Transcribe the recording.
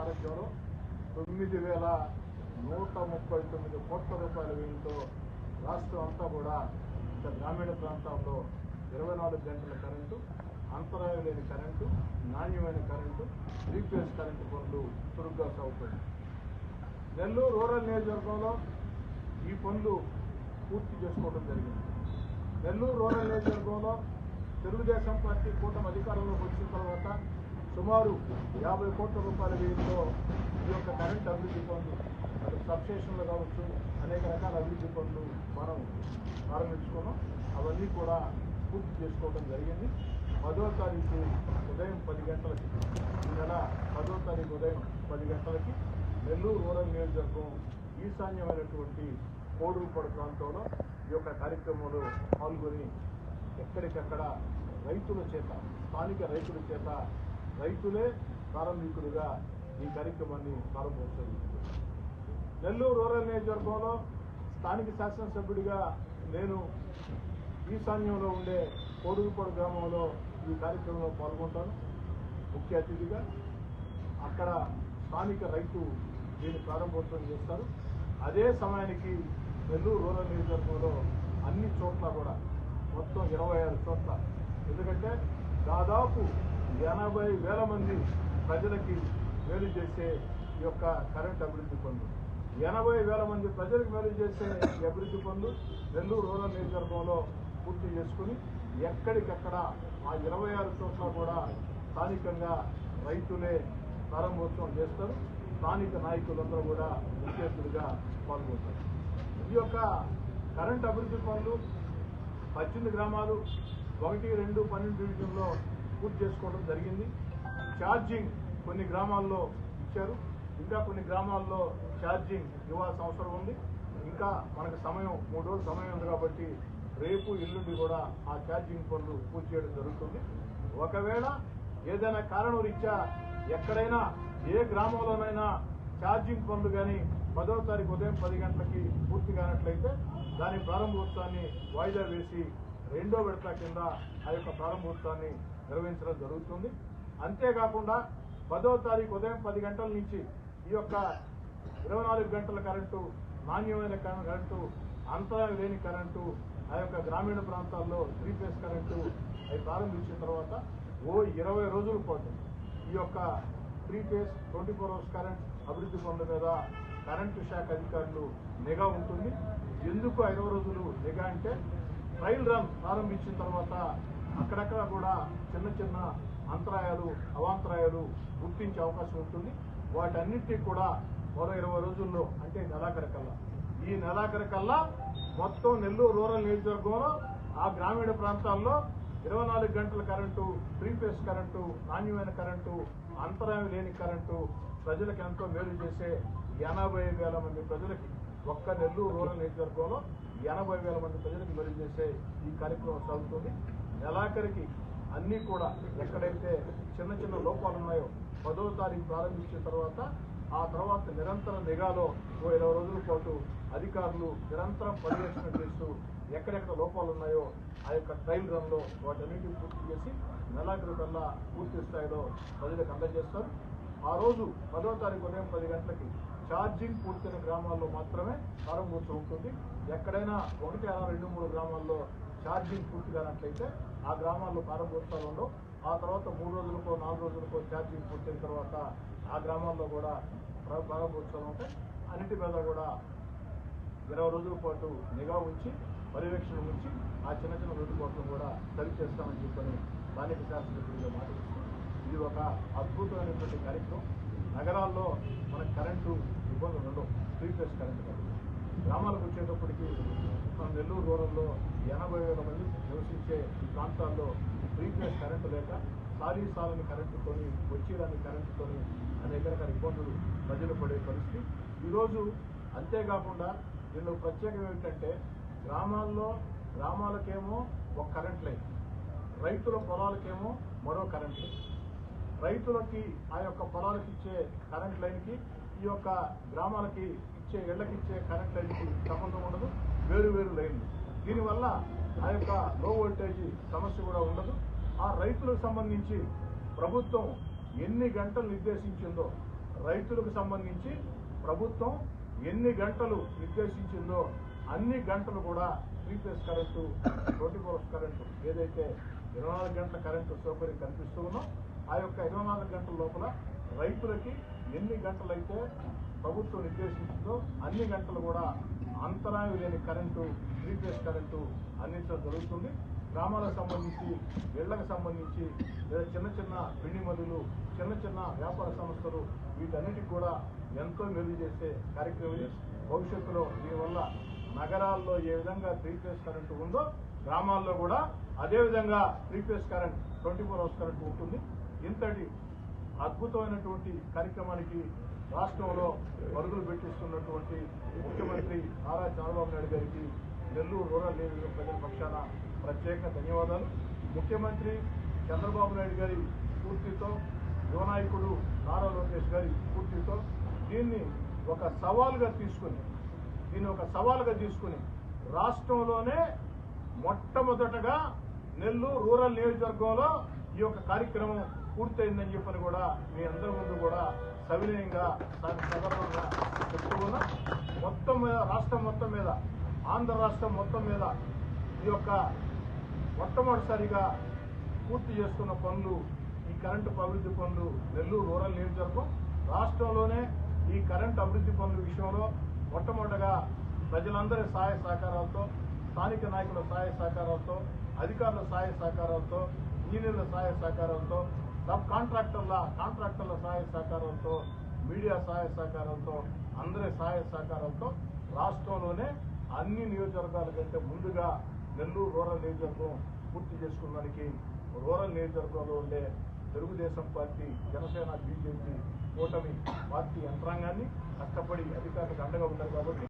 సారథ్యంలో తొమ్మిది వేల నూట ముప్పై తొమ్మిది కోట్ల రూపాయల వ్యయంతో రాష్ట్రం అంతా కూడా ఇంకా గ్రామీణ ప్రాంతాల్లో ఇరవై నాలుగు గంటల కరెంటు అంతరాయం లేని కరెంటు నాణ్యమైన కరెంటు త్రీ ఫేజ్ కరెంటు పనులు చురుగ్గా సాగుతుంది నెల్లూరు రూరల్ నియోజకవర్గంలో ఈ పనులు పూర్తి చేసుకోవడం జరిగింది. నెల్లూరు రూరల్ నియోజకవర్గంలో తెలుగుదేశం పార్టీ కూటమి అధికారంలోకి వచ్చిన తర్వాత సుమారు యాభై కోట్ల రూపాయల వ్యయంతో ఈ యొక్క కరెంట్ అభివృద్ధి పనులు అటు సబ్స్టేషన్లు కావచ్చు అనేక రకాల అభివృద్ధి పనులు మనం ప్రారంభించుకున్నాం. అవన్నీ కూడా పూర్తి చేసుకోవడం జరిగింది. పదో తారీఖు ఉదయం పది గంటలకి ఈ నెల పదో తారీఖు ఉదయం పది గంటలకి నెల్లూరు రూరల్ నియోజకవర్గం ఈశాన్యమైనటువంటి కోడూరుపాడు ప్రాంతంలో ఈ యొక్క కార్యక్రమంలో పాల్గొని ఎక్కడికక్కడ రైతుల చేత స్థానిక రైతుల చేత రైతులే ప్రారంభికులుగా ఈ కార్యక్రమాన్ని ప్రారంభోత్సవం నెల్లూరు రూరల్ నియోజకవర్గంలో స్థానిక శాసనసభ్యుడిగా నేను ఈశాన్యంలో ఉండే కోడుగుపడు గ్రామంలో ఈ కార్యక్రమంలో పాల్గొంటాను. ముఖ్య అతిథిగా అక్కడ స్థానిక రైతు దీన్ని ప్రారంభోత్సవం చేస్తారు. అదే సమయానికి నెల్లూరు రూరల్ నియోజకవర్గంలో అన్ని చోట్ల కూడా మొత్తం ఇరవై ఆరు చోట్ల. ఎందుకంటే దాదాపు ఎనభై వేల మంది ప్రజలకి మేలు చేసే ఈ యొక్క కరెంట్ అభివృద్ధి పనులు. ఎనభై వేల మంది ప్రజలకు మేలు చేసే ఈ అభివృద్ధి పనులు నెల్లూరు రూరల్ నియోజకవర్గంలో పూర్తి చేసుకుని ఎక్కడికక్కడ ఆ ఇరవై ఆరు చోట్ల కూడా స్థానికంగా రైతులే ప్రారంభోత్సవం చేస్తారు. స్థానిక నాయకులందరూ కూడా ముఖ్యతులుగా పాల్గొంటారు. ఈ యొక్క కరెంట్ అభివృద్ధి పనులు పద్దెనిమిది గ్రామాలు ఒకటి రెండు పన్నెండు డివిజన్లో పూర్తి చేసుకోవడం జరిగింది. ఛార్జింగ్ కొన్ని గ్రామాల్లో ఇచ్చారు. ఇంకా కొన్ని గ్రామాల్లో ఛార్జింగ్ ఇవ్వాల్సిన అవసరం ఉంది. ఇంకా మనకు సమయం మూడు రోజులు సమయం ఉంది కాబట్టి రేపు ఎల్లుండి కూడా ఆ ఛార్జింగ్ పనులు పూర్తి చేయడం జరుగుతుంది. ఒకవేళ ఏదైనా కారణం రీత్యా ఎక్కడైనా ఏ గ్రామంలోనైనా ఛార్జింగ్ పనులు కానీ పదో తారీఖు ఉదయం పది గంటలకి పూర్తి కానట్లయితే దాని ప్రారంభోత్సవాన్ని వాయిదా వేసి రెండో విడత కింద ఆ యొక్క ప్రారంభోత్సవాన్ని నిర్వహించడం జరుగుతుంది. అంతేకాకుండా పదో తారీఖు ఉదయం పది గంటల నుంచి ఈ యొక్క ఇరవై నాలుగు గంటల కరెంటు నాణ్యమైన కరెంటు అంతరాయం లేని కరెంటు ఆ యొక్క గ్రామీణ ప్రాంతాల్లో త్రీ ఫేస్ కరెంటు అవి ప్రారంభించిన తర్వాత ఓ ఇరవై రోజుల పాటు ఈ యొక్క three phase twenty four hours current అభివృద్ధి పనుల మీద కరెంటు శాఖ అధికారులు నిఘా ఉంటుంది. ఎందుకు ఐదవ రోజులు నిఘా అంటే ట్రయల్ రన్ ప్రారంభించిన తర్వాత అక్కడక్కడ కూడా చిన్న చిన్న అంతరాయాలు అవాంతరాయాలు గుర్తించే అవకాశం ఉంటుంది. వాటన్నిటినీ కూడా మరో ఇరవై రోజుల్లో అంటే నెలాఖరికల్లా ఈ నెలాఖరికల్లా మొత్తం నెల్లూరు రూరల్ నియోజకవర్గంలో ఆ గ్రామీణ ప్రాంతాల్లో ఇరవై నాలుగు గంటల కరెంటు ప్రీఫేస్ కరెంటు నాణ్యమైన కరెంటు అంతరాయం లేని కరెంటు ప్రజలకు ఎంతో మేలు చేసే ఎనభై వేల మంది ప్రజలకి ఒక్క నెల్లూరు రూరల్ నియోజకవర్గంలో ఎనభై వేల మంది ప్రజలకు మేలు చేసే ఈ కార్యక్రమం సాగుతుంది. నెలాఖరికి అన్నీ కూడా ఎక్కడైతే చిన్న చిన్న లోపాలు ఉన్నాయో పదో తారీఖు ప్రారంభించిన తర్వాత ఆ తర్వాత నిరంతర నిఘాలో ఓ ఇరవై రోజుల పాటు అధికారులు నిరంతరం పర్యవేక్షణ చేస్తూ ఎక్కడెక్కడ లోపాలు ఉన్నాయో ఆ యొక్క ట్రైల్ రన్లో వాటన్నిటిని పూర్తి చేసి నెలాఖరు కల్లా పూర్తి స్థాయిలో ప్రజలకు అందజేస్తారు. ఆ రోజు పదో తారీఖు ఉదయం పది గంటలకి ఛార్జింగ్ పూర్తయిన గ్రామాల్లో మాత్రమే ప్రారంభోత్సవం ఉంటుంది. ఎక్కడైనా ఒకటి అలా రెండు మూడు గ్రామాల్లో ఛార్జింగ్ పూర్తి కానట్లయితే ఆ గ్రామాల్లో ప్రారంభోత్సవాలు ఆ తర్వాత మూడు రోజులకో నాలుగు రోజులకో ఛార్జింగ్ పూర్తయిన తర్వాత ఆ గ్రామాల్లో కూడా ప్రా- ప్రారంభోత్సవాలు ఉంటాయి. అన్నిటి మీద కూడా ఇరవై రోజుల పాటు నిఘా ఉంచి పర్యవేక్షణ ఉంచి ఆ చిన్న చిన్న లోటుపాట్లు కూడా సరి చేస్తామని చెప్పని స్థానిక శాసనసభ్యులుగా మాట్లాడుతూ ఇది ఒక అద్భుతమైనటువంటి కార్యక్రమం. నగరాల్లో మనకు కరెంటు ఇబ్బందులు ఉండవు. త్రీ ఫేస్ కరెంటు కాదు. గ్రామాలకు వచ్చేటప్పటికి మన నెల్లూరు రూరల్లో ఎనభై వేల మంది నివసించే ప్రాంతాల్లో త్రీ కరెంటు లేక సారీ సాలని కరెంటుతోని వచ్చేదాన్ని కరెంటుతోని అనేక రకాల ఇబ్బందులు ప్రజలు పడే పరిస్థితి. ఈరోజు అంతేకాకుండా దీనిలో ప్రత్యేకం ఏమిటంటే గ్రామాల్లో గ్రామాలకేమో ఒక కరెంట్ లైన్ రైతుల పొలాలకేమో మరో కరెంట్ లైన్. రైతులకి ఆ యొక్క పొలాలకు ఇచ్చే కరెంట్ లైన్కి ఈ యొక్క గ్రామాలకి ఇచ్చే ఇళ్ళకి ఇచ్చే కరెంట్ లైన్కి సంబంధం ఉండదు. వేరు వేరు లైన్లు. దీనివల్ల ఆ యొక్క లో వోల్టేజ్ సమస్య కూడా ఉండదు. ఆ రైతులకు సంబంధించి ప్రభుత్వం ఎన్ని గంటలు నిర్దేశించిందో రైతులకు సంబంధించి ప్రభుత్వం ఎన్ని గంటలు నిర్దేశించిందో అన్ని గంటలు కూడా three phase current twenty four current ఏదైతే ఇరవై నాలుగు గంటల కరెంటు సౌకర్యం కనిపిస్తూ ఉన్నో ఆ యొక్క ఇరవై నాలుగు గంటల లోపల రైతులకి ఎన్ని గంటలైతే ప్రభుత్వం నిర్దేశించిందో అన్ని గంటలు కూడా అంతరాయం లేని కరెంటు త్రీ ఫేస్ కరెంటు అందించడం జరుగుతుంది. గ్రామాలకు సంబంధించి ఇళ్ళకు సంబంధించి లేదా చిన్న చిన్న పిండి మదులు చిన్న చిన్న వ్యాపార సంస్థలు వీటన్నిటికి కూడా ఎంతో మెరుగు చేసే కార్యక్రమం భవిష్యత్తులో దీనివల్ల నగరాల్లో ఏ విధంగా త్రీ ఫేస్ కరెంటు ఉందో గ్రామాల్లో కూడా అదేవిధంగా three phase current twenty four hours current ఉంటుంది. ఇంతటి అద్భుతమైనటువంటి కార్యక్రమానికి రాష్ట్రంలో పరుగులు పెట్టిస్తున్నటువంటి ముఖ్యమంత్రి నారా చంద్రబాబు నాయుడు గారికి నెల్లూరు రూరల్ నియోజకవర్గ ప్రజల పక్షాన ప్రత్యేక ధన్యవాదాలు. ముఖ్యమంత్రి చంద్రబాబు నాయుడు గారి స్ఫూర్తితో యువనాయకుడు నారా లోకేష్ గారి స్ఫూర్తితో దీన్ని ఒక సవాల్గా తీసుకుని దీన్ని ఒక సవాల్గా తీసుకుని రాష్ట్రంలోనే మొట్టమొదటగా నెల్లూరు రూరల్ నియోజకవర్గంలో ఈ యొక్క కార్యక్రమం పూర్తయిందని చెప్పని కూడా మీ అందరి ముందు కూడా సవినయంగా దాని సగర్వంగా చెప్తూ ఉన్నా మొత్తం మీద రాష్ట్రం మొత్తం మీద ఆంధ్ర రాష్ట్రం మొత్తం మీద ఈ యొక్క మొట్టమొదటిసారిగా పూర్తి చేసుకున్న పనులు ఈ కరెంటు అభివృద్ధి పనులు నెల్లూరు రూరల్ నియోజకవర్గం రాష్ట్రంలోనే ఈ కరెంటు అభివృద్ధి పనుల విషయంలో మొట్టమొదటగా ప్రజలందరి సహాయ సహకారాలతో స్థానిక నాయకుల సహాయ సహకారాలతో అధికారుల సహాయ సహకారాలతో సీనియర్ల సహాయ సహకారంతో సబ్ కాంట్రాక్టర్ల కాంట్రాక్టర్ల సహాయ సహకారంతో మీడియా సహాయ సహకారంతో అందరి సహాయ సహకారాలతో రాష్ట్రంలోనే అన్ని నియోజకవర్గాల కంటే ముందుగా నెల్లూరు రూరల్ నియోజకవర్గం పూర్తి చేసుకున్నానికి రూరల్ నియోజకవర్గంలో ఉండే తెలుగుదేశం పార్టీ జనసేన బీజేపీ కూటమి పార్టీ యంత్రాంగాన్ని కష్టపడి అధికారులకు అండగా ఉంటారు కాబట్టి